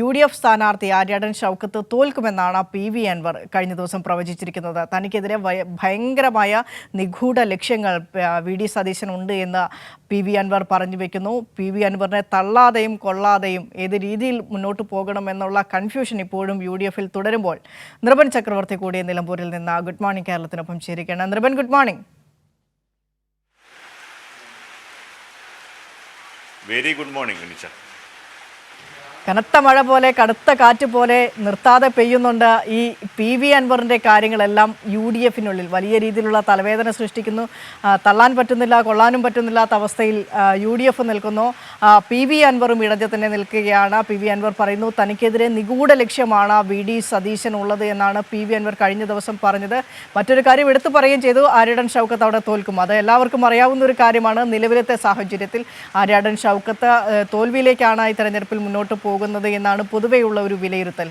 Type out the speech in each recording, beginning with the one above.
U D F സ്ഥാനാർത്ഥി ആര്യാടൻ ഷൗക്കത്ത് തോൽക്കുമെന്നാണ് P V Anvar കഴിഞ്ഞ ദിവസം പ്രവചിച്ചിരിക്കുന്നത്. തനിക്കെതിരെ ഭയങ്കരമായ നിഗൂഢ ലക്ഷ്യങ്ങൾ വി ഡി സതീശനുണ്ട് എന്ന് പി വി അൻവർ പറഞ്ഞു വെക്കുന്നു. പി വി അൻവറിനെ തള്ളാതെയും കൊള്ളാതെയും ഏത് രീതിയിൽ മുന്നോട്ട് പോകണമെന്നുള്ള കൺഫ്യൂഷൻ ഇപ്പോഴും യു ഡി എഫിൽ തുടരുമ്പോൾ നൃപൻ ചക്രവർത്തി കൂടി നിലമ്പൂരിൽ നിന്ന് ഗുഡ് മോർണിംഗ് കേരളത്തിനൊപ്പം ചേരുകയാണ്. Nripan good morning. Very good morning കനത്ത മഴ പോലെ കടുത്ത കാറ്റ് പോലെ നിർത്താതെ പെയ്യുന്നുണ്ട് ഈ പി വി അൻവറിന്റെ കാര്യങ്ങളെല്ലാം യു ഡി എഫിനുള്ളിൽ. വലിയ രീതിയിലുള്ള തലവേദന സൃഷ്ടിക്കുന്നു. തള്ളാൻ പറ്റുന്നില്ല കൊള്ളാനും പറ്റുന്നില്ലാത്ത അവസ്ഥയിൽ യു ഡി എഫ് നിൽക്കുന്നു. പി വി അൻവറും ഇടഞ്ഞ തന്നെ നിൽക്കുകയാണ്. പി വി അൻവർ പറയുന്നു തനിക്കെതിരെ നിഗൂഢ ലക്ഷ്യമാണ് വി ഡി സതീശൻ ഉള്ളത് എന്നാണ് പി വി അൻവർ കഴിഞ്ഞ ദിവസം പറഞ്ഞത്. മറ്റൊരു കാര്യം എടുത്തു പറയുകയും ചെയ്തു. ആര്യടൻ ഷൗക്കത്ത് അവിടെ തോൽക്കും. അത് എല്ലാവർക്കും അറിയാവുന്ന ഒരു കാര്യമാണ് നിലവിലത്തെ സാഹചര്യത്തിൽ. ആര്യാടൻ ഷൗക്കത്ത് തോൽവിയിലേക്കാണ് ഈ തെരഞ്ഞെടുപ്പിൽ മുന്നോട്ട് പോകുന്നത് എന്നാണ് പൊതുവെയുള്ള ഒരു വിലയിരുത്തൽ.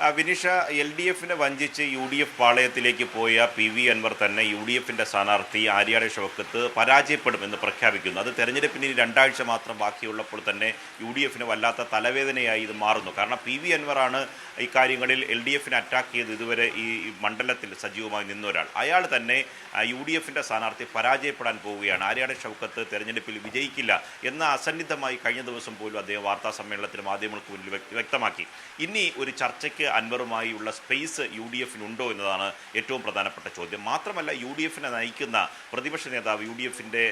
വിനിഷ എൽ ഡി എഫിനെ വഞ്ചിച്ച് യു ഡി എഫ് പാളയത്തിലേക്ക് പോയ പി വി അൻവർ തന്നെ യു ഡി എഫിന്റെ സ്ഥാനാർത്ഥി ആര്യാടെ ഷോക്കത്ത് പരാജയപ്പെടുമെന്ന് പ്രഖ്യാപിക്കുന്നു. അത് തെരഞ്ഞെടുപ്പിന് ഇനി രണ്ടാഴ്ച മാത്രം ബാക്കിയുള്ളപ്പോൾ തന്നെ യു ഡി എഫിന് വല്ലാത്ത തലവേദനയായി ഇത് മാറുന്നു. കാരണം പി വി അൻവറാണ് ഇക്കാര്യങ്ങളിൽ എൽ ഡി എഫിനെ അറ്റാക്ക് ചെയ്ത് ഇതുവരെ ഈ മണ്ഡലത്തിൽ സജീവമായി നിന്ന ഒരാൾ. അയാൾ തന്നെ യു ഡി എഫിന്റെ സ്ഥാനാർത്ഥി പരാജയപ്പെടാൻ പോവുകയാണ്. ആര്യാടെ ഷൗക്കത്ത് തെരഞ്ഞെടുപ്പിൽ വിജയിക്കില്ല എന്ന അസന്നിധമായി കഴിഞ്ഞ ദിവസം പോലും അദ്ദേഹം വാർത്താ സമ്മേളനത്തിൽ മാധ്യമങ്ങൾക്ക് മുന്നിൽ വ്യക്ത- വ്യക്തമാക്കി. ഇനി ഒരു ചർച്ചയ്ക്ക് അൻവറുമായുള്ള സ്പേസ് യു ഡി എഫിനുണ്ടോ എന്നതാണ് ഏറ്റവും പ്രധാനപ്പെട്ട ചോദ്യം. മാത്രമല്ല യു ഡി എഫിനെ നയിക്കുന്ന പ്രതിപക്ഷ നേതാവ് യു ഡി എഫിന്റെ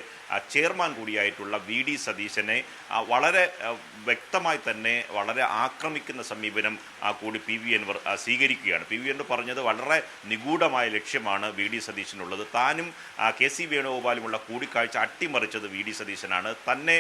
ചെയർമാൻ കൂടിയായിട്ടുള്ള വി ഡി സതീശനെ വളരെ വ്യക്തമായി തന്നെ വളരെ ആക്രമിക്കുന്ന സമീപനം കൂടി പി വി അൻവർ സ്വീകരിക്കുകയാണ്. പി വി അൻവർ പറഞ്ഞത് വളരെ നിഗൂഢമായ ലക്ഷ്യമാണ് വി ഡി സതീശനുള്ളത്. താനും കെ സി വേണുഗോപാലുമുള്ള കൂടിക്കാഴ്ച അട്ടിമറിച്ചത് വി ഡി സതീശനാണ്. തന്നെ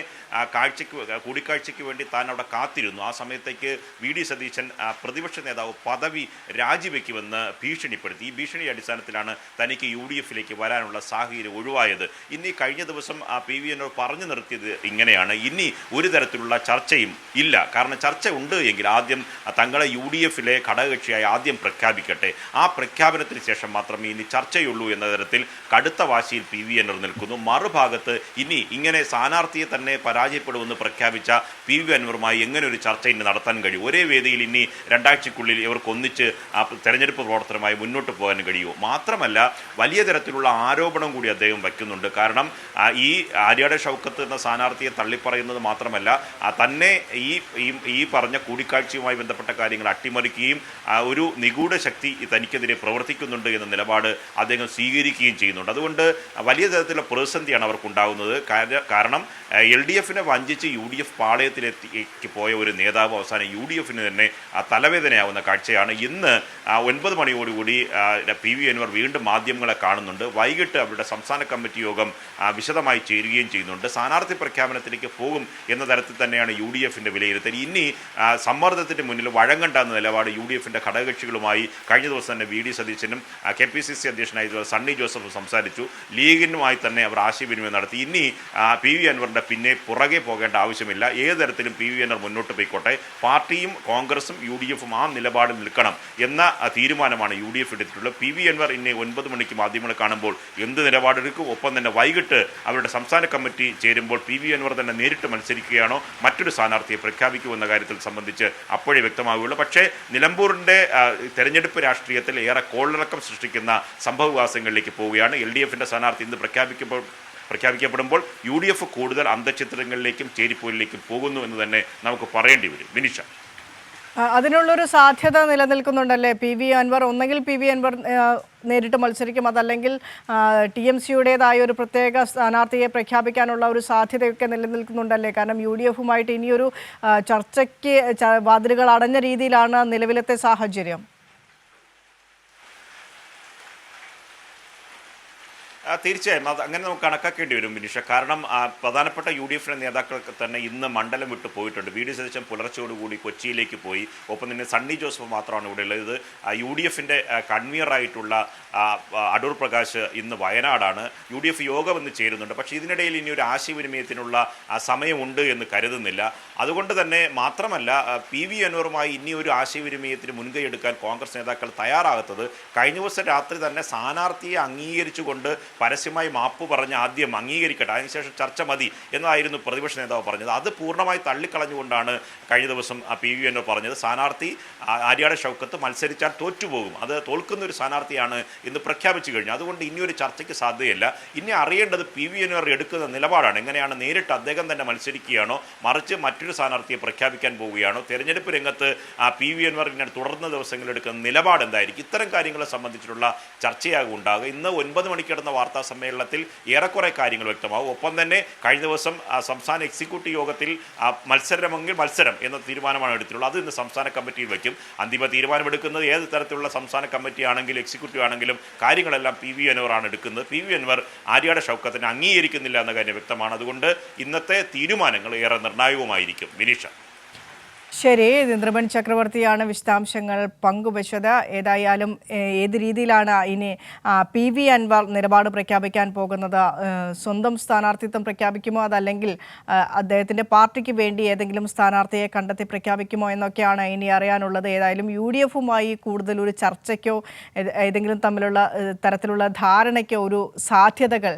കാഴ്ചയ്ക്ക് കൂടിക്കാഴ്ചയ്ക്ക് വേണ്ടി താൻ അവിടെ കാത്തിരുന്നു. ആ സമയത്തേക്ക് വി ഡി സതീശൻ പ്രതിപക്ഷ നേതാവ് പദവി രാജിവെക്കുമെന്ന് ഭീഷണിപ്പെടുത്തി. ഈ ഭീഷണി അടിസ്ഥാനത്തിലാണ് തനിക്ക് യു ഡി എഫിലേക്ക് വരാനുള്ള സാഹചര്യം ഒഴിവായത്. ഇനി കഴിഞ്ഞ ദിവസം ആ പി വി എന്നോട് പറഞ്ഞു നിർത്തിയത് ഇങ്ങനെയാണ്. ഇനി ഒരു തരത്തിലുള്ള ചർച്ചയും ഇല്ല. കാരണം ചർച്ച ഉണ്ട് എങ്കിൽ ആദ്യം തങ്ങളെ യു ഡി എഫിലെ ഘടകകക്ഷിയായി ആദ്യം പ്രഖ്യാപിക്കട്ടെ. ആ പ്രഖ്യാപനത്തിന് ശേഷം മാത്രമേ ഇനി ചർച്ചയുള്ളൂ എന്ന തരത്തിൽ കടുത്ത വാശിയിൽ പി വി എന്നോർ നിൽക്കുന്നു. മറുഭാഗത്ത് ഇനി ഇങ്ങനെ സ്ഥാനാർത്ഥിയെ തന്നെ പരാജയപ്പെടുമെന്ന് പ്രഖ്യാപിച്ച പി വി അൻവറുമായി എങ്ങനെ ഒരു ചർച്ച ഇനി നടത്താൻ കഴിയും? ഒരേ വേദിയിൽ ഇനി രണ്ടാഴ്ചക്കുള്ളിൽ ഇവർക്ക് ഒന്നിച്ച് ആ തെരഞ്ഞെടുപ്പ് പ്രവർത്തനമായി മുന്നോട്ട് പോകാൻ കഴിയുമോ? മാത്രമല്ല വലിയ തരത്തിലുള്ള ആരോപണം കൂടി അദ്ദേഹം വയ്ക്കുന്നുണ്ട്. കാരണം ഈ ആര്യയുടെ ഷൗക്കത്ത് എന്ന സ്ഥാനാർത്ഥിയെ തള്ളിപ്പറയുന്നത് മാത്രമല്ല തന്നെ ഈ ഈ- പറഞ്ഞ കൂടിക്കാഴ്ചയുമായി ബന്ധപ്പെട്ട കാര്യങ്ങൾ അട്ടിമറിക്കുകയും ഒരു നിഗൂഢ ശക്തി തനിക്കെതിരെ പ്രവർത്തിക്കുന്നുണ്ട് എന്ന നിലപാട് അദ്ദേഹം സ്വീകരിക്കുകയും ചെയ്യുന്നുണ്ട്. അതുകൊണ്ട് വലിയ തരത്തിലുള്ള പ്രതിസന്ധിയാണ് അവർക്കുണ്ടാകുന്നത് കാര- കാരണം എൽ ഡി എഫിനെ വഞ്ചിച്ച് യു ഡി എഫ് പാളയത്തിലേക്ക് പോയ ഒരു നേതാവ് അവസാനം യു ഡി എഫിന് തന്നെ തലവേദനയാവുന്ന കാഴ്ചയാണ്. ഇന്ന് ഒൻപത് മണിയോടുകൂടി പി വി അൻവർ വീണ്ടും മാധ്യമങ്ങളെ കാണുന്നുണ്ട്. വൈകിട്ട് അവരുടെ സംസ്ഥാന കമ്മിറ്റി യോഗം വിശദമായി ചേരുകയും ചെയ്യുന്നുണ്ട്. സ്ഥാനാർത്ഥി പ്രഖ്യാപനത്തിലേക്ക് പോകും എന്ന തരത്തിൽ തന്നെയാണ് യു ഡി എഫിന്റെ വിലയിരുത്തൽ. ഇനി സമ്മർദ്ദത്തിന്റെ മുന്നിൽ വഴങ്ങണ്ട എന്ന നിലപാട് യു ഡി എഫിന്റെ ഘടകകക്ഷികളുമായി കഴിഞ്ഞ ദിവസം തന്നെ വി ഡി സതീശനും കെ പി സി സി അധ്യക്ഷനായിട്ടുള്ള സണ്ണി ജോസഫും സംസാരിച്ചു. ലീഗിനുമായി തന്നെ അവർ ആശയവിനിമയം നടത്തി. ഇനി പി വി അൻവറിന്റെ പിന്നെ പുറകെ പോകേണ്ട ആവശ്യമില്ല. ഏത് തരത്തിലും പി വി അൻവർ മുന്നോട്ട് പോയിക്കോട്ടെ. പാർട്ടിയും കോൺഗ്രസും യു ഡി എഫും ആ നിലപാടിൽ നിൽക്കണം എന്ന തീരുമാനമാണ് യു ഡി എഫ് എടുത്തിട്ടുള്ളത്. പി വി അൻവർ ഇന്നെ ഒൻപത് മണിക്ക് മാധ്യമങ്ങളെ കാണുമ്പോൾ എന്ത് നിലപാടെടുക്കും? ഒപ്പം തന്നെ വൈകിട്ട് അവരുടെ സംസ്ഥാന കമ്മിറ്റി ചേരുമ്പോൾ പി വി അൻവർ തന്നെ നേരിട്ട് മത്സരിക്കുകയാണോ? മറ്റൊരു സ്ഥാനാർത്ഥിയെ പ്രഖ്യാപിക്കുമെന്ന കാര്യത്തിൽ സംബന്ധിച്ച് അപ്പോഴേ വ്യക്തമാവുകയുള്ളൂ. പക്ഷേ നിലമ്പൂരിന്റെ തെരഞ്ഞെടുപ്പ് രാഷ്ട്രീയത്തിൽ ഏറെ കോളിളക്കം സൃഷ്ടിക്കുന്ന സംഭവവികാസങ്ങളിലേക്ക് പോവുകയാണ്. എൽ ഡി എഫിന്റെ സ്ഥാനാർത്ഥി ഇന്ന് പ്രഖ്യാപിക്കുമ്പോൾ പ്രഖ്യാപിക്കപ്പെടുമ്പോൾ യു ഡി എഫ് കൂടുതൽ അന്തചിത്രങ്ങളിലേക്കും ചേരിപ്പോയിലേക്കും പോകുന്നു എന്ന് തന്നെ നമുക്ക് പറയേണ്ടി വരും. വിനിഷ. അതിനുള്ളൊരു സാധ്യത നിലനിൽക്കുന്നുണ്ടല്ലേ? പി വി അൻവർ ഒന്നെങ്കിൽ പി വി അൻവർ നേരിട്ട് മത്സരിക്കും. അതല്ലെങ്കിൽ ടി എം സിയുടേതായ ഒരു പ്രത്യേക സ്ഥാനാർത്ഥിയെ പ്രഖ്യാപിക്കാനുള്ള ഒരു സാധ്യതയൊക്കെ നിലനിൽക്കുന്നുണ്ടല്ലേ? കാരണം യു ഡി എഫുമായിട്ട് ഇനിയൊരു ചർച്ചയ്ക്ക് വാതിലുകൾ അടഞ്ഞ രീതിയിലാണ് നിലവിലത്തെ സാഹചര്യം. തീർച്ചയായും. അത് അങ്ങനെ നമുക്ക് കണക്കാക്കേണ്ടി വരും മിനിഷ കാരണം പ്രധാനപ്പെട്ട യു ഡി എഫിലെ നേതാക്കൾക്ക് തന്നെ ഇന്ന് മണ്ഡലം വിട്ട് പോയിട്ടുണ്ട്. വി ഡി സതീശൻ പുലർച്ചയോടുകൂടി കൊച്ചിയിലേക്ക് പോയി. ഒപ്പം തന്നെ സണ്ണി ജോസഫ് മാത്രമാണ് ഇവിടെ ഉള്ളത്. യു ഡി എഫിന്റെ കൺവീനറായിട്ടുള്ള അടൂർ പ്രകാശ് ഇന്ന് വയനാടാണ്. യു ഡി എഫ് യോഗം ഇന്ന് ചേരുന്നുണ്ട്. പക്ഷേ ഇതിനിടയിൽ ഇനി ഒരു ആശയവിനിമയത്തിനുള്ള സമയമുണ്ട് എന്ന് കരുതുന്നില്ല. അതുകൊണ്ട് തന്നെ മാത്രമല്ല പി വി അനൂറുമായി ഇനി ഒരു ആശയവിനിമയത്തിന് മുൻകൈ എടുക്കാൻ കോൺഗ്രസ് നേതാക്കൾ തയ്യാറാകത്തത് കഴിഞ്ഞ ദിവസം രാത്രി തന്നെ സ്ഥാനാർത്ഥിയെ അംഗീകരിച്ചുകൊണ്ട് പരസ്യമായി മാപ്പ് പറഞ്ഞ് ആദ്യം അംഗീകരിക്കട്ടെ അതിനുശേഷം ചർച്ച മതി എന്നതായിരുന്നു പ്രതിപക്ഷ നേതാവ് പറഞ്ഞത്. അത് പൂർണമായി തള്ളിക്കളഞ്ഞുകൊണ്ടാണ് കഴിഞ്ഞ ദിവസം പി വി എന്നോ പറഞ്ഞത്. സ്ഥാനാർത്ഥി ആര്യാടെ ഷൗക്കത്ത് മത്സരിച്ചാൽ തോറ്റുപോകും. അത് തോൽക്കുന്ന ഒരു സ്ഥാനാർത്ഥിയാണ് ഇന്ന് പ്രഖ്യാപിച്ചു കഴിഞ്ഞു. അതുകൊണ്ട് ഇനിയൊരു ചർച്ചയ്ക്ക് സാധ്യതയില്ല. ഇനി അറിയേണ്ടത് പി വി എന്നവർ എടുക്കുന്ന നിലപാടാണ്. എങ്ങനെയാണ് നേരിട്ട് അദ്ദേഹം തന്നെ മത്സരിക്കുകയാണോ മറിച്ച് മറ്റൊരു സ്ഥാനാർത്ഥിയെ പ്രഖ്യാപിക്കാൻ പോവുകയാണോ തെരഞ്ഞെടുപ്പ് രംഗത്ത് ആ പി വി ഇങ്ങനെ തുടർന്ന ദിവസങ്ങളിൽ എടുക്കുന്ന നിലപാട് എന്തായിരിക്കും ഇത്തരം കാര്യങ്ങളെ സംബന്ധിച്ചിട്ടുള്ള ചർച്ചയാകും ഉണ്ടാകുക. ഇന്ന് ഒൻപത് മണിക്ക് നടന്ന വാർത്താ സമ്മേളനത്തിൽ ഏറെക്കുറെ കാര്യങ്ങൾ വ്യക്തമാവും. ഒപ്പം തന്നെ കഴിഞ്ഞ ദിവസം സംസ്ഥാന എക്സിക്യൂട്ടീവ് യോഗത്തിൽ മത്സരമെങ്കിൽ മത്സരം എന്ന തീരുമാനമാണ് എടുത്തിട്ടുള്ളത്. അത് ഇന്ന് സംസ്ഥാന കമ്മിറ്റിയിൽ വയ്ക്കും അന്തിമ തീരുമാനമെടുക്കുന്നത് ഏത് തരത്തിലുള്ള സംസ്ഥാന കമ്മിറ്റി ആണെങ്കിലും എക്സിക്യൂട്ടീവ് ആണെങ്കിലും കാര്യങ്ങളെല്ലാം പി വി അൻവറാണ് എടുക്കുന്നത്. പി വി അൻവർ ആര്യയുടെ ഷൗക്കത്തിനെ അംഗീകരിക്കുന്നില്ല എന്ന കാര്യം വ്യക്തമാണ്. അതുകൊണ്ട് ഇന്നത്തെ തീരുമാനങ്ങൾ ഏറെ നിർണായകമായിരിക്കും വിനീഷ. ശരി ഇന്ദ്രബൻ ചക്രവർത്തിയാണ് വിശദാംശങ്ങൾ പങ്കുവച്ചത്. ഏതായാലും ഏത് രീതിയിലാണ് ഇനി പി വി അൻവർ നിലപാട് പ്രഖ്യാപിക്കാൻ പോകുന്നത്? സ്വന്തം സ്ഥാനാർത്ഥിത്വം പ്രഖ്യാപിക്കുമോ? അതല്ലെങ്കിൽ അദ്ദേഹത്തിന്റെ പാർട്ടിക്ക് വേണ്ടി ഏതെങ്കിലും സ്ഥാനാർത്ഥിയെ കണ്ടെത്തി പ്രഖ്യാപിക്കുമോ എന്നൊക്കെയാണ് ഇനി അറിയാനുള്ളത്. ഏതായാലും യു ഡി എഫുമായി കൂടുതൽ ഒരു ചർച്ചയ്ക്കോ ഏതെങ്കിലും തമ്മിലുള്ള തരത്തിലുള്ള ധാരണയ്ക്കോ ഒരു സാധ്യതകൾ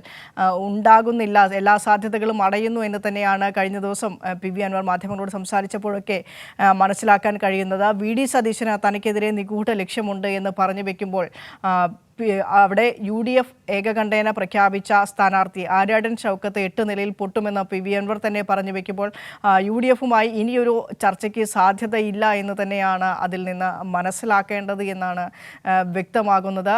ഉണ്ടാകുന്നില്ല. എല്ലാ സാധ്യതകളും അടയുന്നു എന്ന് തന്നെയാണ് കഴിഞ്ഞ ദിവസം പി വി അൻവർ മാധ്യമങ്ങളോട് സംസാരിച്ചപ്പോഴൊക്കെ മനസ്സിലാക്കാൻ കഴിയുന്നത്. വി. ഡി. സതീശന് തനിക്കെതിരെ നിഗൂഢ ലക്ഷ്യമുണ്ട് എന്ന് പറഞ്ഞു വെക്കുമ്പോൾ അവിടെ യു. ഡി. എഫ് ഏകകണ്ഠേന പ്രഖ്യാപിച്ച സ്ഥാനാർത്ഥി ആര്യാടൻ ഷൗക്കത്ത് എട്ട് നിലയിൽ പൊട്ടുമെന്ന് പി. വി. അൻവർ തന്നെ പറഞ്ഞു വെക്കുമ്പോൾ യു. ഡി. എഫുമായി ഇനിയൊരു ചർച്ചയ്ക്ക് സാധ്യതയില്ല എന്ന് തന്നെയാണ് അതിൽ നിന്ന് മനസ്സിലാക്കേണ്ടത് എന്നാണ് വ്യക്തമാകുന്നത്.